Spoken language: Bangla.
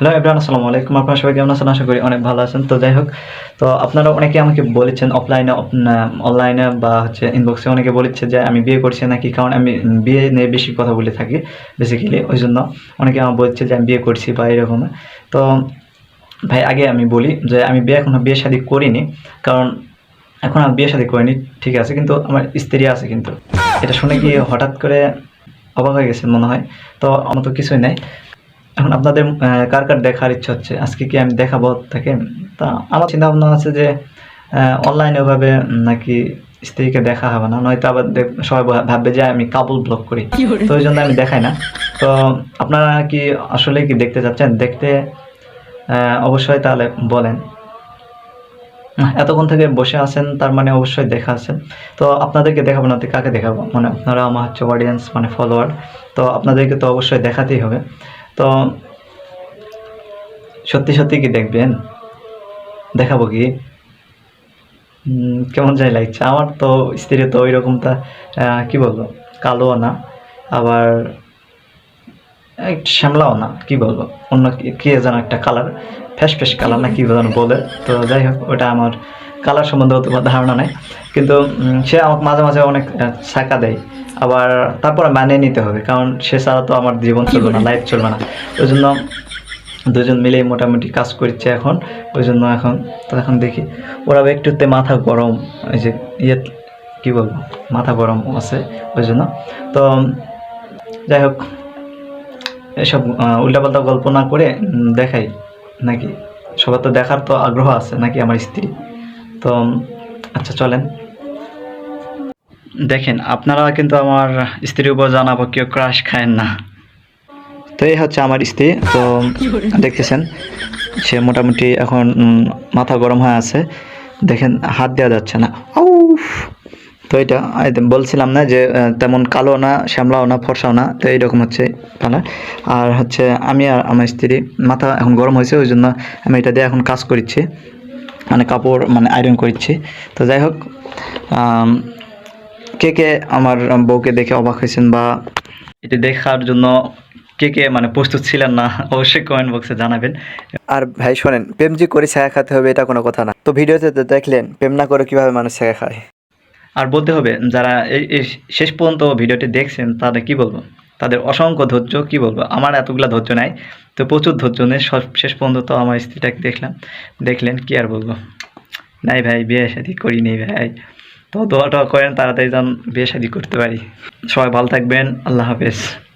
হ্যালো এভরিওয়ান আসসালামু আলাইকুম আপনারা সবাই কেমন আছেন? আশা করি অনেক ভালো আছেন। তো যাই হোক, তো আপনারা অনেকে আমাকে বলেছেন অফলাইনে অনলাইনে বা হচ্ছে ইনবক্সে অনেকে বলেছে যে আমি বিয়ে করছি নাকি, কারণ আমি বিয়ে নিয়ে বেশি কথা বলে থাকি বেসিক্যালি ওই জন্য অনেকে আমার বলছে যে আমি বিয়ে করছি বা এরকম। তো ভাই, আগে আমি বলি যে আমি বিয়ে এখনও বিয়ে শাদী করিনি, কারণ এখন আমি বিয়ে শাদী করিনি, ঠিক আছে, কিন্তু আমার স্ত্রী আছে কিন্তু। এটা শুনে কি হঠাৎ করে অবাক হয়ে গেছে মনে হয়? তো আমার তো কিছুই নাই। এখন আপনাদের কার কার দেখার ইচ্ছা হচ্ছে? আজকে কি আমি দেখাবো তাকে? তা আমার চিন্তা ভাবনা আছে যে অনলাইনে ওভাবে নাকি স্ত্রীকে দেখা হবে না নয়তো আবার সবাই ভাববে যে আমি কাবুল ব্লগ করি। তো ওই জন্য আমি দেখাই না। তো আপনারা কি আসলে কি দেখতে চাচ্ছেন? দেখতে অবশ্যই তাহলে বলেন। এতক্ষণ থেকে বসে আছেন তার মানে অবশ্যই দেখা আছেন তো আপনাদেরকে দেখাবো না কাকে দেখাবো? মানে আপনারা আমার হচ্ছে অডিয়েন্স মানে ফলোয়ার তো আপনাদেরকে তো অবশ্যই দেখাতেই হবে। তো সত্যি সত্যি কি দেখবেন? দেখাবো কি? কেমন যাই লাগছে। আমার তো স্ত্রী তো ওই রকমটা কি বলব কালো না। আবার শ্যামলাও না, কি বলব? অন্য কি যেন একটা কালার ফ্যাস ফ্যাস কালার না কি যেন বলে। তো যাই হোক, ওটা আমার কালার সম্বন্ধে অত ধারণা নেই। কিন্তু সে আমাকে মাঝে মাঝে অনেক ছাকা দেয়। আবার তারপরে মানিয়ে নিতে হবে, কারণ সে ছাড়া তো আমার জীবন চলবে না লাইফ চলবে না। ওই জন্য দুজন মিলেই মোটামুটি কাজ করছে এখন। ওই জন্য এখন, তো এখন দেখি, ওরা একটুতে মাথা গরম ওই যে ইয়ে কী বলব, মাথা গরম আছে, ওই জন্য। তো, যাই হোক, এসব উল্টাপাল্টা গল্প না করে দেখাই, নাকি? সবার তো দেখার তো আগ্রহ আছে, নাকি আমার স্ত্রী? তো আচ্ছা চলেন। দেখেন, আপনারা কিন্তু আমার স্ত্রীর উপর জানাব কেউ ক্রাশ খায়েন না। তো এই হচ্ছে আমার স্ত্রী, তো দেখতেছেন, সে মোটামুটি এখন মাথা গরম হয়ে আছে। দেখেন, হাত দেওয়া যাচ্ছে না। তো এটা বলছিলাম না যে তেমন কালো না, শ্যামলাও না, ফর্সাও না, তো এইরকম হচ্ছে কালার আর হচ্ছে, আমি আর আমার স্ত্রী, মাথা এখন গরম হয়েছে, ওই জন্য আমি এটা দিয়ে এখন কাজ করছি মানে কাপড় মানে আয়রন করছি। তো যাই হোক কে কে আমার বউকে দেখে অবাক হয়েছেন বা এটি দেখার জন্য কে কে মানে প্রস্তুত ছিলেন না অবশ্যই কমেন্ট বক্সে জানাবেন। আর ভাই শোনেন প্রেম যে করে ছায়া খাতে হবে এটা কোনো কথা না। তো ভিডিওতে তো দেখলেন প্রেম না করে কীভাবে মানুষ ছায়া খায়? আর বলতে হবে যারা এই এই শেষ পর্যন্ত ভিডিওটি দেখছেন তাদের কি বলব? তাদের অসংখ্য ধৈর্য, কি বলব? আমার এতগুলো ধৈর্য নাই। তো প্রচুর ধৈর্য নেই সব শেষ পর্যন্ত তো আমার স্ত্রীটাকে দেখলাম। দেখলেন, কি আর বলব? নাই ভাই, বিয়ে শাদি করি নেই ভাই। তো দোয়াটা করেন, তাড়াতাড়ি যেন বিয়ে শাদি করতে পারি। সবাই ভালো থাকবেন, আল্লাহ হাফেজ।